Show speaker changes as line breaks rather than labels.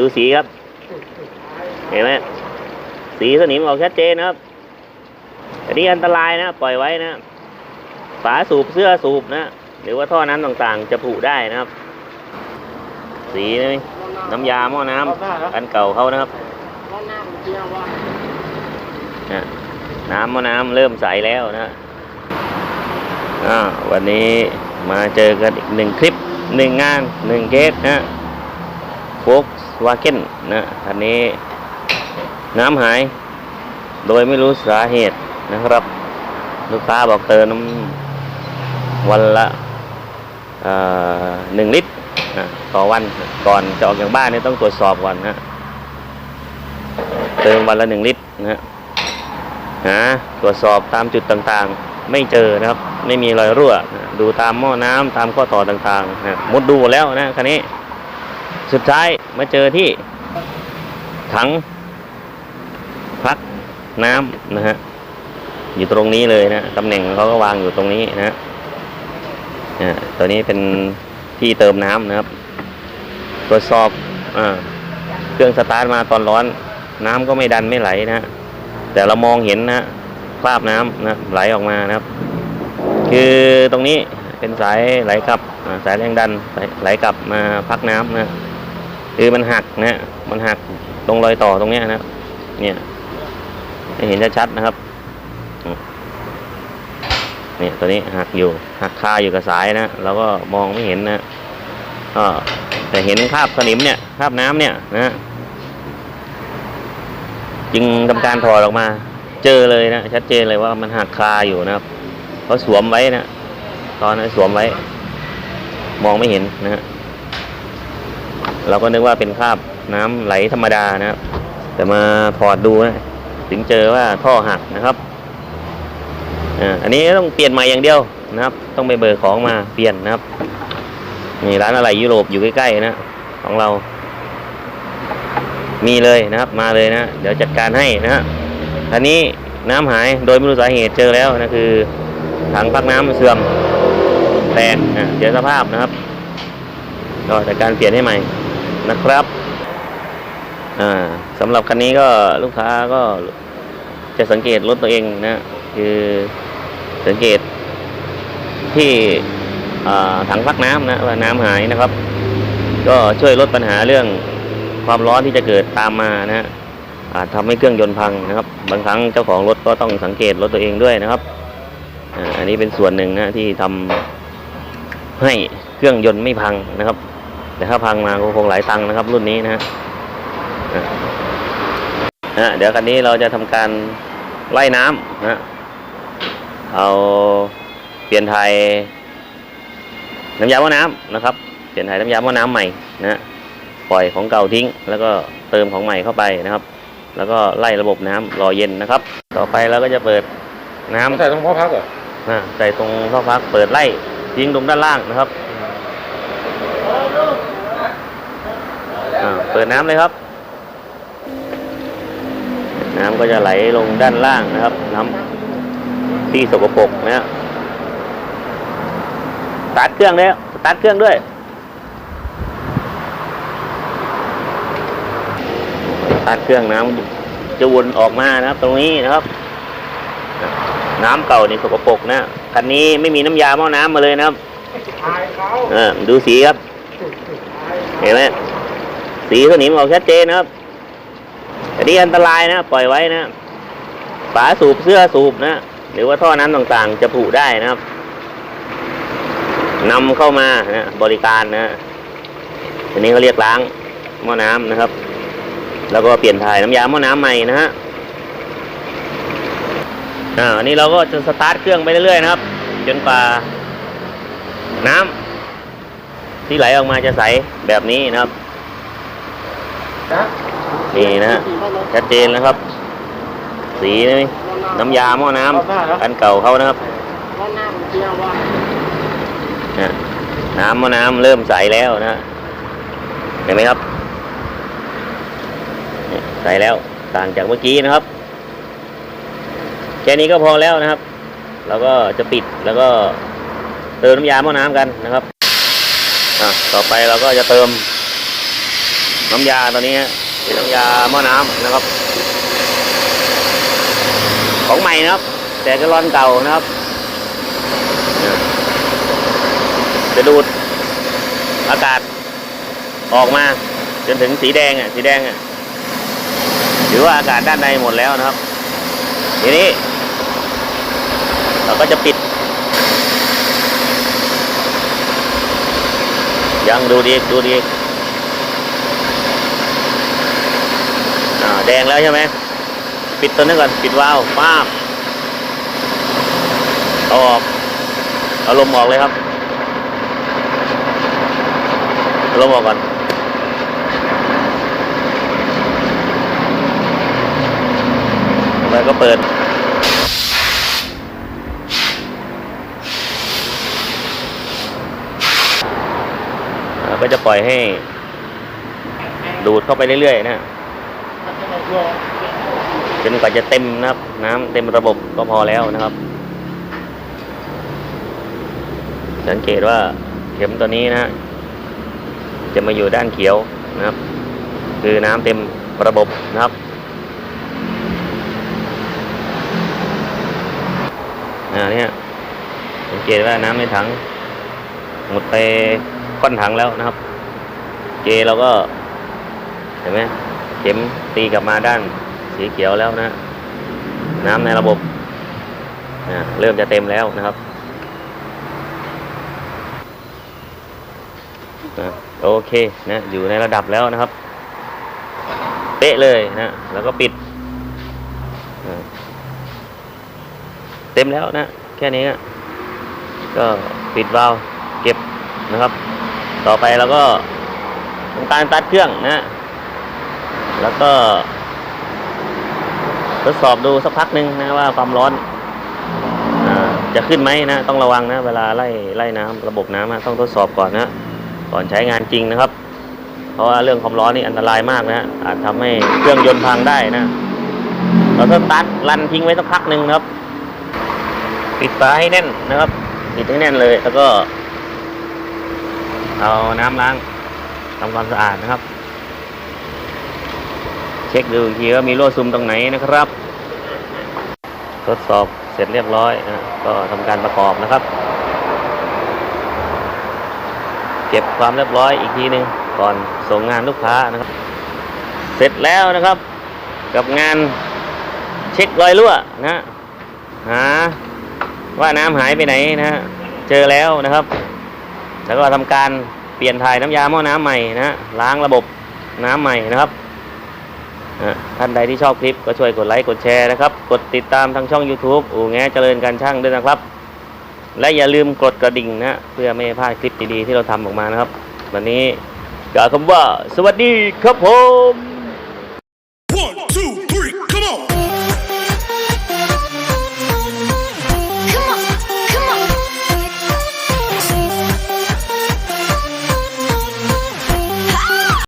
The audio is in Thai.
ดูสีครับ เห็นไหมสีสนิมออกชัดเจนนะครับ อันนี้อันตรายนะ ปล่อยไว้นะ ฝาสูบเสื้อสูบนะ หรือว่าท่อน้ำต่างๆ จะผุได้นะครับ สีนี่น้ำยาหม้อน้ำอันเก่าเขานะครับนะน้ำหม้อน้ำเริ่มใสแล้วนะอ่าวันนี้มาเจอกันอีกหนึ่งคลิปหนึ่งงานหนึ่งเคสนะโฟก วาเก้นนะคันนี้น้ำหาย โดยไม่รู้สาเหตุนะครับ ลูกค้าบอกเติมน้ำวันละหนึ่งลิตรนะต่อวันก่อนจะออกจากบ้านนี่ต้องตรวจสอบก่อนนะเติมวันละหนึ่งลิตรนะฮะตรวจสอบตามจุดต่างๆ ไม่เจอนะครับ ไม่มีรอยรั่ว ดูตามหม้อน้ำตามข้อต่อต่างๆนะมุดดูหมดแล้วนะคันนี้ สุดท้ายมาเจอที่ถังพักน้ำนะฮะอยู่ตรงนี้เลยนะตำแหน่งเขาก็วางอยู่ตรงนี้นะฮะตัวนี้เป็นที่เติมน้ำนะครับ ตรวจสอบอเครื่องสตาร์ทมาตอนร้อน น้ำก็ไม่ดันไม่ไหลนะฮะแต่เรามองเห็นนะคราบน้ำนะไหลออกมานะครับ คือตรงนี้เป็นสายไหลกลับสายแรงดันไหลกลับมาพักน้ำนะ คือมันหักนะมันหักตรงรอยต่อตรงเนี้ยนะเนี่ยเห็นชัดๆนะครับเนี่ยตัวนี้หักอยู่หักคาอยู่กับสายนะเราก็มองไม่เห็นนะก็แต่เห็นคราบสนิมเนี่ยคราบน้ำเนี่ยนะจึงทำการถอดออกมา เจอเลยนะชัดเจนเลยว่ามันหักคาอยู่นะครับเขาสวมไว้นะตอนนั้นสวมไว้ มองไม่เห็นนะฮะ เราก็นึกว่าเป็นคราบน้ำไหลธรรมดานะครับ แต่มาถอดดูนะถึงเจอว่าท่อหักนะครับอันนี้ต้องเปลี่ยนใหม่อย่างเดียวนะครับ ต้องไปเบิกของมาเปลี่ยนนะครับนี่ร้านอะไรยุโรปอยู่ใกล้ๆนะของเรา มีเลยนะครับ มาเลยนะเดี๋ยวจัดการให้นะฮะอันนี้น้ำหายโดยไม่รู้สาเหตุเจอแล้วนะคือถังพักน้ำมันเสื่อมแตกอะเสียสภาพนะครับ ก็จัดการเปลี่ยนให้ใหม่ นะครับอ่าสำหรับคันนี้ก็ลูกค้าก็จะสังเกตรถตัวเองนะคือสังเกตที่ถังพักน้ำนะว่าน้ำหายนะครับ ก็ช่วยลดปัญหาเรื่องความร้อนที่จะเกิดตามมานะฮะอาจทำให้เครื่องยนต์พังนะครับ บางครั้งเจ้าของรถก็ต้องสังเกตรถตัวเองด้วยนะครับอ่าอันนี้เป็นส่วนหนึ่งนะที่ทำให้เครื่องยนต์ไม่พังนะครับ แต่ถ้าพังมาก็คงหลายตังค์นะครับ รุ่นนี้นะฮะอ่าอ่าเดี๋ยวคันนี้เราจะทำการไล่น้ำนะเอาเปลี่ยนไทยน้ำยาหม้อน้ำนะครับ เปลี่ยนไทยน้ำยาหม้อน้ำใหม่นะปล่อยของเก่าทิ้ง แล้วก็เติมของใหม่เข้าไปนะครับ แล้วก็ไล่ระบบน้ำรอเย็นนะครับ ต่อไปเราก็จะเปิดน้ำ
ใส่ตรงพ่อพักเหรอ
อ่าใส่ตรงท่อพักเปิดไล่ทิ้งลงด้านล่างนะครับอ่าเปิดน้ำเลยครับ น้ำก็จะไหลลงด้านล่างนะครับ น้ำที่สกปรกนะฮะตาร์ทเครื่องแล้วตาร์ทเครื่องด้วยตาร์ทเครื่องน้ำจะวนออกมานะครับ ตรงนี้นะครับ น้ำเก่านี่สกปรกนะคันนี้ไม่มีน้ำยาหม้อน้ำมาเลยนะครับ
เอ
อดูสีครับ เห็นไหม สีสนิมออกชัดเจนนะครับอันนี้อันตรายนะ ปล่อยไว้นะฝาสูบเสื้อสูบนะหรือว่าท่อน้ำต่างๆ จะผุได้นะครับนำเข้ามานะบริการนะอันนี้เขาเรียกล้างหม้อน้ำนะครับ แล้วก็เปลี่ยนถ่ายน้ำยาหม้อน้ำใหม่นะฮะอ่าอันนี้เราก็จะสตาร์ทเครื่องไปเรื่อยๆนะครับ จนกว่าน้ำที่ไหลออกมาจะใสแบบนี้นะครับ
นะ
นี่นะฮะชัดเจนนะครับ สีนี่น้ำยาหม้อน้ำอันเก่าเขานะครับนะน้ำหม้อน้ำเริ่มใสแล้วนะเห็นไหมครับเนี่ยใสแล้วต่างจากเมื่อกี้นะครับ แค่นี้ก็พอแล้วนะครับ เราก็จะปิดแล้วก็เติมน้ำยาหม้อน้ำกันนะครับอะต่อไปเราก็จะเติม น้ำยาตัวนี้เป็นน้ำยาหม้อน้ำนะครับ ของใหม่นะครับ แต่ก็ร้อนเก่านะครับ จะดูดอากาศออกมาจนถึงสีแดงอะสีแดงอะถือว่าอากาศด้านในหมดแล้วนะครับ ทีนี้ เราก็จะปิด ยังดูดีดูดีอ่า แดงแล้วใช่ไหมปิดตัวนี้ก่อนปิดวาล์วป้าบเอาออกเอาลมออกเลยครับเอาลมออกก่อนแล้วก็เปิดก็จะปล่อยให้ดูดเข้าไปเรื่อยๆนะ จนกว่าจะเต็มนะครับ น้ำเต็มระบบก็พอแล้วนะครับ สังเกตว่าเข็มตัวนี้นะ จะมาอยู่ด้านเขียวนะครับ คือน้ำเต็มระบบนะครับอ่าเนี่ยสังเกตว่าน้ำในถังหมดไปก้อนถังแล้วนะครับ เจเราก็เห็นไหม เข็มตีกลับมาด้านสีเขียวแล้วนะ น้ำในระบบอ่าเริ่มจะเต็มแล้วนะครับอะโอเคนะอยู่ในระดับแล้วนะครับ เป๊ะเลยนะแล้วก็ปิด เต็มแล้วนะ แค่นี้ก็ปิดวาล์วเก็บนะครับ ต่อไปเราก็ทำการตัดเครื่องนะ แล้วก็ ทดสอบดูสักพักหนึ่งนะว่าความร้อนจะขึ้นไหมนะ ต้องระวังนะ เวลาไล่ไล่น้ำระบบน้ำต้องทดสอบก่อนนะ ก่อนใช้งานจริงนะครับ เพราะว่าเรื่องความร้อนนี่อันตรายมากนะอาจทำให้เครื่องยนต์พังได้นะเราต้องตัดรันทิ้งไว้สักพักหนึ่งนะครับปิดฝาให้แน่นนะครับปิดให้แน่นเลย แล้วก็ เอาน้ำล้างทำความสะอาดนะครับ เช็คดูอีกทีว่ามีรั่วซึมตรงไหนนะครับ ทดสอบเสร็จเรียบร้อยนะก็ทำการประกอบนะครับ เก็บความเรียบร้อยอีกทีหนึ่งก่อนส่งงานลูกค้านะครับ เสร็จแล้วนะครับ กับงานเช็ครอยรั่วนะหาว่าน้ำหายไปไหนนะฮะเจอแล้วนะครับ แล้วก็ทำการเปลี่ยนถ่ายน้ำยาหม้อน้ำใหม่นะฮะล้างระบบน้ำใหม่นะครับ ท่านใดที่ชอบคลิปก็ช่วยกดไลค์กดแชร์นะครับ กดติดตามทางช่อง YouTube อู่แงเจริญการช่างด้วยนะครับ และอย่าลืมกดกระดิ่งนะเพื่อไม่ให้พลาดคลิปดีๆที่เราทำออกมานะครับ วันนี้กล่าวคำว่าสวัสดีครับผม